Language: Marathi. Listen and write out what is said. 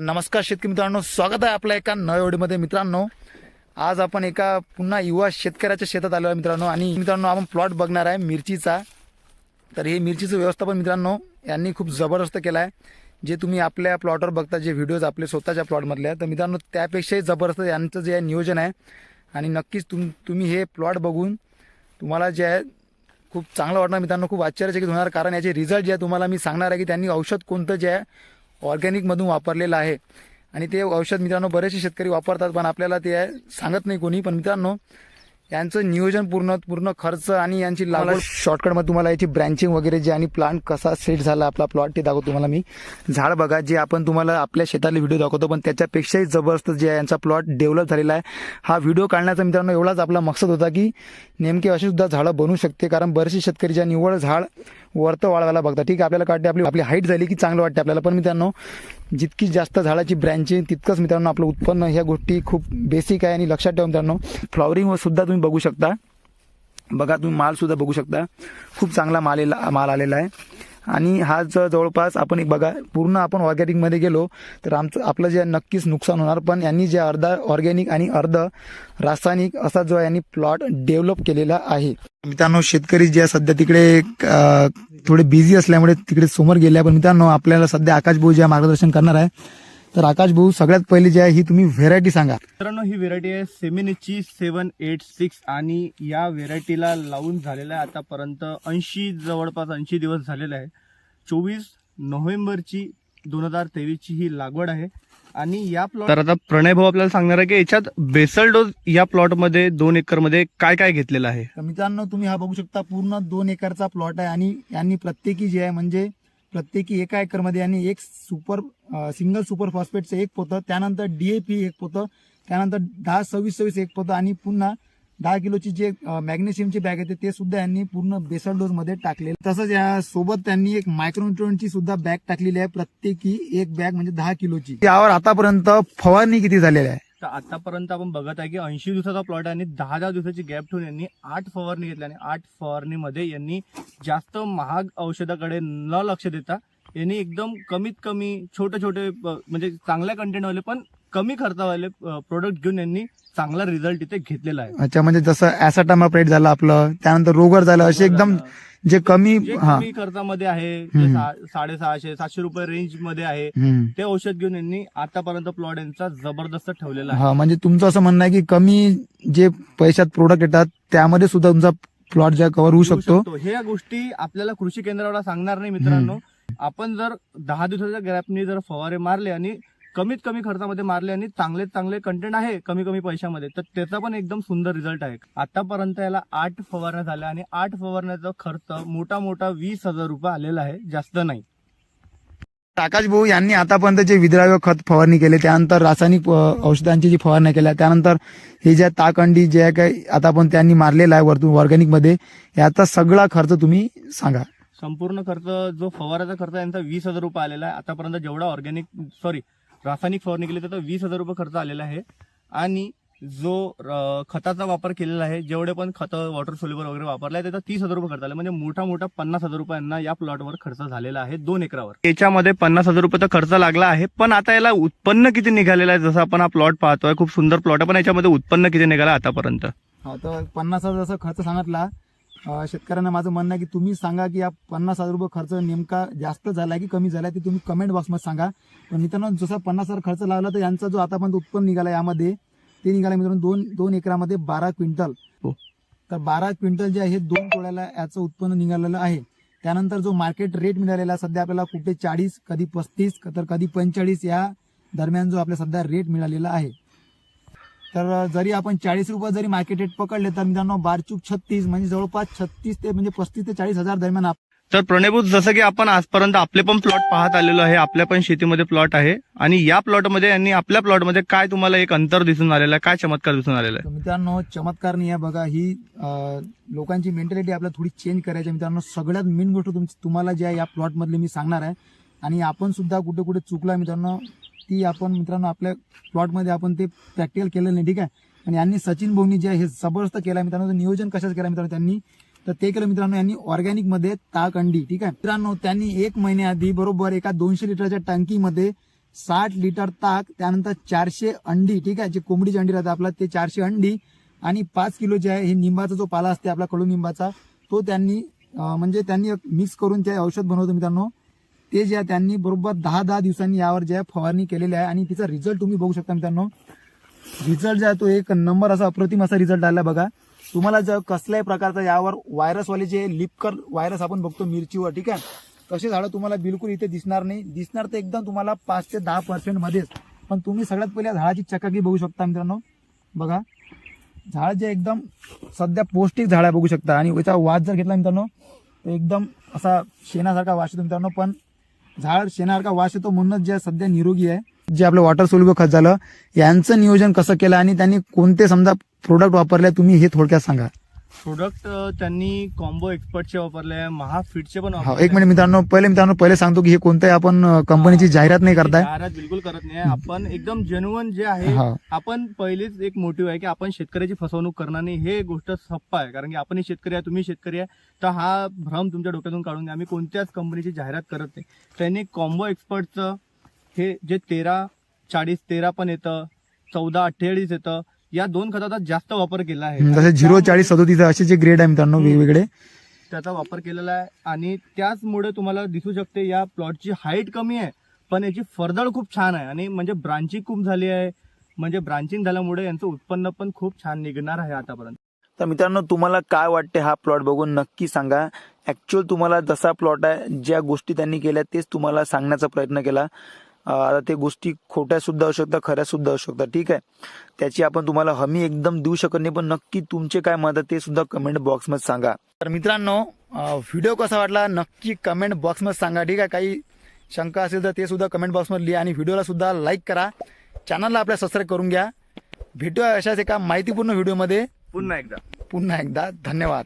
नमस्कार शेतकरी मित्रांनो स्वागत आहे आपल्या एका नळवडीमध्ये मित्रांनो आज आपण एका पुन्हा युवा शेतकऱ्याच्या शेतात आलो आहे मित्रांनो. आणि मित्रांनो आपण प्लॉट बघणार आहे मिरचीचा. तर हे मिरचीचं व्यवस्थापन मित्रांनो यांनी खूप जबरदस्त केलं आहे जे तुम्ही आपल्या प्लॉटवर बघता जे व्हिडिओज आपले स्वतःच्या प्लॉटमधले आहे तर मित्रांनो त्यापेक्षाही जबरदस्त यांचं जे आहे नियोजन आहे. आणि नक्कीच तुम तुम्ही हे प्लॉट बघून तुम्हाला जे आहे खूप चांगलं वाटणार. मित्रांनो खूप आश्चर्यचकित होणार. कारण याचे रिझल्ट जे आहे तुम्हाला मी सांगणार आहे की त्यांनी औषध कोणतं जे आहे ऑर्गॅनिकमधून वापरलेलं आहे. आणि ते औषध मित्रांनो बरेचसे शेतकरी वापरतात पण आपल्याला ते सांगत नाही कोणी. पण मित्रांनो यांचं नियोजन पूर्ण पूर्ण खर्च आणि यांची लागवड शॉर्टकटमध्ये तुम्हाला याची ब्रँचिंग वगैरे जे आणि प्लांट कसा सेट झाला आपला प्लॉट ते दाखवतो तुम्हाला मी. झाड बघा जे आपण तुम्हाला आपल्या शेतातले व्हिडिओ दाखवतो पण त्याच्यापेक्षाही जबरदस्त जे आहे यांचा प्लॉट डेव्हलप झालेला आहे. हा व्हिडिओ काढण्याचा मित्रांनो एवढाच आपला मकसद होता की नेमके अशी सुद्धा झाडं बनू शकते कारण बरेचसे शेतकरी ज्या निवड झाड वरतं वाढवायला बघता. ठीक आहे आपल्याला काढते आपली आपली हाईट झाली की चांगलं वाटते आपल्याला. पण मित्रांनो जितकी जास्त झाडाची ब्रँचिंग तितकंच मित्रांनो आपलं उत्पन्न ह्या गोष्टी खूप बेसिक आहे. आणि लक्षात ठेवा मित्रांनो फ्लॉवरिंग सुद्धा तुम्ही बघू शकता. बघा तुम्ही माल सुद्धा बघू शकता. खूप चांगला माल आलेला माल आलेला आहे. आणि हा जर जवळपास आपण एक बघा पूर्ण आपण ऑर्गॅनिकमध्ये गेलो तर आमचं आपलं जे नक्कीच नुकसान होणार पण यांनी जे अर्धा ऑर्गॅनिक आणि अर्ध रासायनिक असा जो यांनी प्लॉट डेव्हलप केलेला आहे मित्रांनो शेतकरी जे आहे सध्या तिकडे थोडे बिझी असल्यामुळे तिकडे समोर गेले आहे. पण मित्रांनो आपल्याला सध्या आकाश भाऊ जे मार्गदर्शन करणार आहे तर आकाश भाऊ सगळ्यात पहिली जी आहे ही तुम्ही व्हेरायटी सांगा. मित्रांनो ही व्हेरायटी आहे सेमिनिची सेवन एट सिक्स आणि या व्हेरायटीला लावून झालेला आहे आतापर्यंत ऐंशी जवळपास ऐंशी दिवस झालेले आहे. चोवीस नोव्हेंबरची दोन हजार तेवीसची ही लागवड आहे. आणि या प्लॉट तर आता प्रणय भाऊ आपल्याला सांगणार आहे की याच्यात बेसल डोस या प्लॉटमध्ये दोन एकरमध्ये काय काय घेतलेलं आहे? तर मित्रांनो तुम्ही हा बघू शकता पूर्ण दोन एकरचा प्लॉट आहे आणि यांनी प्रत्येकी जे आहे म्हणजे प्रत्येकी एका एकरमध्ये यांनी एक सुपर सिंगल सुपर फॉस्फेटचं एक पोतं त्यानंतर डीएपी एक पोतं त्यानंतर दहा सव्वीस सव्वीस एक पोतं आणि पुन्हा दहा किलोची जे मॅग्नेशियमची बॅग येते ते सुद्धा यांनी पूर्ण बेसल डोस मध्ये टाकले तसंच या सोबत त्यांनी एक मायक्रोन्युट्रॉनची सुद्धा बॅग टाकलेली आहे. प्रत्येकी एक बॅग म्हणजे दहा किलोची. यावर आतापर्यंत फवारणी किती झालेली आहे तर आतापर्यंत आपण बघत आहे की ऐंशी दिवसाचा प्लॉट आहे आणि दहा दहा दिवसाची गॅप ठेवून यांनी आठ फवारणी घेतल्या आणि आठ फवारणीमध्ये यांनी जास्त महाग औषधाकडे न लक्ष देता यांनी एकदम कमीत कमी छोटे छोटे म्हणजे चांगल्या कंटेंटवाले पण कमी खर्चावाले प्रोडक्ट घेऊन यांनी चांगला रिझल्ट इथे घेतलेला आहे. अच्छा म्हणजे जसं ऍसाटामाप्रेट झालं आपलं त्यानंतर रोगर झालं असे एकदम जे कमी जे हा. कमी खर्चामध्ये आहे जे हम्म. सा- साडेसहाशे सातशे रुपये रेंजमध्ये आहे हम्म. ते औषध घेऊन यांनी आतापर्यंत प्लॉट यांचा जबरदस्त ठेवलेला आहे. हा म्हणजे तुमचं असं म्हणणं आहे की कमी जे पैशात प्रोडक्ट येतात त्यामध्ये सुद्धा तुमचा प्लॉट ज्या कव्हर होऊ शकतो. ह्या गोष्टी आपल्याला कृषी केंद्राला सांगणार नाही मित्रांनो. आपण जर दहा दिवसाच्या गॅपनी जर फवारे मारले आणि कमीत कमी खर्चामध्ये मारले आणि चांगले चांगले कंटेंट आहे कमी कमी पैशामध्ये. तर त्याचा पण एकदम सुंदर रिझल्ट आहे. आतापर्यंत याला आठ फवारण्या झाल्या आणि आठ फवारण्याचा खर्च मोठा मोठा वीस हजार रुपये आलेला आहे जास्त नाही. आकाश भाऊ यांनी आतापर्यंत जे विद्राव्य खत फवारणी केले त्यानंतर रासायनिक औषधांची जी फवारणी केल्या त्यानंतर हे ज्या ताकंडी जे काही आता पण त्यांनी मारलेला आहे वरतून ऑर्गॅनिकमध्ये याचा सगळा खर्च तुम्ही सांगा. संपूर्ण खर्च जो फवाराचा खर्च यांचा वीस हजार रुपये आलेला आहे. आतापर्यंत जेवढा ऑर्गॅनिक सॉरी रासायनिक फवारणी केली त्याचा वीस हजार रुपये खर्च आलेला आहे. आणि जो खताचा वापर केलेला आहे जेवढे पण खतं वॉटर सोल्युबर वगैरे वापरला आहे त्याचा तीस हजार रुपये खर्च आला. म्हणजे मोठा मोठा पन्नास हजार रुपयांना या प्लॉटवर खर्च झालेला आहे दोन एकरावर. याच्यामध्ये पन्नास हजार रुपये खर्च लागला आहे पण आता याला उत्पन्न किती निघालेलं आहे जसं आपण हा प्लॉट पाहतोय खूप सुंदर प्लॉट आहे पण याच्यामध्ये उत्पन्न किती निघालं आतापर्यंत? हा तर पन्नास हजार जसं खर्च सांगितला शेतकऱ्यांना माझं म्हणणं आहे की तुम्ही सांगा की या पन्नास हजार रुपये खर्च नेमका जास्त झाला की कमी झाला ते तुम्ही कमेंट बॉक्समध्ये सांगा. पण मित्रांनो जसा पन्नास हजार खर्च लागला तर यांचा जो आतापर्यंत उत्पन्न निघाला यामध्ये ते निघाला मित्रांनो दोन दोन एकरामध्ये बारा क्विंटल. हो. तर बारा क्विंटल जे आहे दोन तोड्याला याचं उत्पन्न निघालेलं आहे. त्यानंतर जो मार्केट रेट मिळालेला सध्या आपल्याला कुठे चाळीस कधी पस्तीस तर कधी पंचेचाळीस या दरम्यान जो आपल्या सध्या रेट मिळालेला आहे. तर जरी आपण चाळीस रुपये जरी मार्केट रेट पकडले तर मित्रांनो बारचूक छत्तीस म्हणजे जवळपास छत्तीस ते म्हणजे पस्तीस ते चाळीस हजार दरम्यान तर प्रणयभूत जसं की आपण आजपर्यंत आपले पण प्लॉट पाहत आलेलो आहे आपल्या पण शेतीमध्ये प्लॉट आहे आणि या प्लॉटमध्ये यांनी आपल्या प्लॉटमध्ये काय तुम्हाला एक अंतर दिसून आलेलं आहे काय चमत्कार दिसून आलेला आहे तर मित्रांनो चमत्कार नाही आहे बघा ही लोकांची मेंटॅलिटी आपल्याला थोडी चेंज करायची. मित्रांनो सगळ्यात मेन गोष्ट तुम्हाला जी आहे या प्लॉट मधली मी सांगणार आहे आणि आपण सुद्धा कुठे कुठे चुकला मित्रांनो ती आपण मित्रांनो आपल्या प्लॉटमध्ये आपण ते प्रॅक्टिकल केलं नाही ठीक आहे? आणि यांनी सचिन भाऊनी जे आहे हे जबरदस्त केलं आहे मित्रांनो. नियोजन कशाच केलं मित्रांनो त्यांनी? तर ते केलं मित्रांनो यांनी ऑर्गॅनिकमध्ये ताक अंडी ठीक आहे? मित्रांनो त्यांनी एक महिन्याआधी बरोबर एका दोनशे लिटरच्या टंकीमध्ये साठ लिटर ताक त्यानंतर चारशे अंडी ठीक आहे? जे कोंबडीची अंडी राहते आपला ते चारशे अंडी आणि पाच किलो जे आहे हे निंबाचा जो पाला असते आपला कडुनिंबाचा तो त्यांनी म्हणजे त्यांनी मिक्स करून ते औषध बनवतो मित्रांनो. ते जे आहे त्यांनी बरोबर दहा दहा दिवसांनी यावर जे आहे फवारणी केलेली आहे आणि तिचा रिझल्ट तुम्ही बघू शकता मित्रांनो. रिझल्ट जो आहे तो एक नंबर असा अप्रतिम असा रिझल्ट आला बघा. तुम्हाला जर कसल्याही प्रकारचा यावर व्हायरसवाले जे लिपकर व्हायरस आपण बघतो मिरचीवर ठीक आहे? तसे झाडं तुम्हाला बिलकुल इथे दिसणार नाही. दिसणार तर एकदम तुम्हाला पाच ते दहा पर्सेंट मध्येच. पण तुम्ही सगळ्यात पहिल्या झाडाची चकाकी बघू शकता मित्रांनो. बघा. झाड जे एकदम सध्या पौष्टिक झाड आहे बघू शकता. आणि याचा वास जर घेतला मित्रांनो तर एकदम असा शेणासारखा वास येतो मित्रांनो. पण झाड शेणासारखा वास येतो म्हणूनच जे सध्या निरोगी आहे. जे आपलं वॉटर सोल्युबल खत झालं यांचं नियोजन कसं केलं आणि त्यांनी कोणते समजा प्रोडक्ट वापरले तुम्ही हे थोडक्यात सांगा. प्रोडक्ट त्यांनी कॉम्बो एक्सपर्टचे वापरले आहे महाफिटचे पण हा वापरले एक मिनिट मित्रांनो पहिले मित्रांनो पहिले सांगतो की हे कोणत्याही आपण अं, कंपनीची जाहिरात नाही. करताय. जाहिरात बिलकुल करत नाही आपण एकदम जेन्युअन जे आहे हा. आपण पहिलेच एक मोटिव्ह आहे की आपण शेतकऱ्याची फसवणूक करणार नाही. हे गोष्ट सप्पा आहे कारण की आपणही शेतकरी आहे तुम्ही शेतकरी आहे. तर हा भ्रम तुमच्या डोक्यातून काढून घ्या. आम्ही कोणत्याच कंपनीची जाहिरात करत नाही. त्यांनी कॉम्बो एक्सपर्टचं हे जे तेरा चाळीस तेरा पण येतं चौदा अठ्ठेचाळीस येतं या दोन खताचा जास्त वापर केला आहे. जसे झिरो चाळीस सदोतीस असे जे ग्रेड आहे मित्रांनो. वेगवेगळे. त्याचा वापर केलेला आहे. आणि त्याचमुळे तुम्हाला दिसू शकते या प्लॉटची हाईट कमी आहे पण याची फरदळ खूप छान आहे. आणि म्हणजे ब्रांचिंग खूप झाली आहे. म्हणजे ब्रांचिंग झाल्यामुळे यांचं उत्पन्न पण खूप छान निघणार आहे आतापर्यंत. तर मित्रांनो तुम्हाला काय वाटते हा प्लॉट बघून नक्की सांगा. ऍक्च्युअल तुम्हाला जसा प्लॉट आहे ज्या गोष्टी त्यांनी केल्या तेच तुम्हाला सांगण्याचा प्रयत्न केला. आता ते गोष्टी खोट्या सुद्धा असू शकतात खऱ्या सुद्धा असू शकतात. ठीक आहे? त्याची आपण तुम्हाला हमी एकदम देऊ शकत नाही पण नक्की तुमचे काय मत आहे ते सुद्धा कमेंट बॉक्समध्ये सांगा. तर मित्रांनो व्हिडिओ कसा वाटला नक्की कमेंट बॉक्समध्ये सांगा. ठीक आहे? काही शंका असेल तर ते सुद्धा कमेंट बॉक्समध्ये लिहा आणि व्हिडिओला सुद्धा लाईक करा. चॅनलला आपल्या सबस्क्राईब करून घ्या. भेटूया अशाच एका माहितीपूर्ण व्हिडिओमध्ये पुन्हा एकदा. पुन्हा एकदा. धन्यवाद.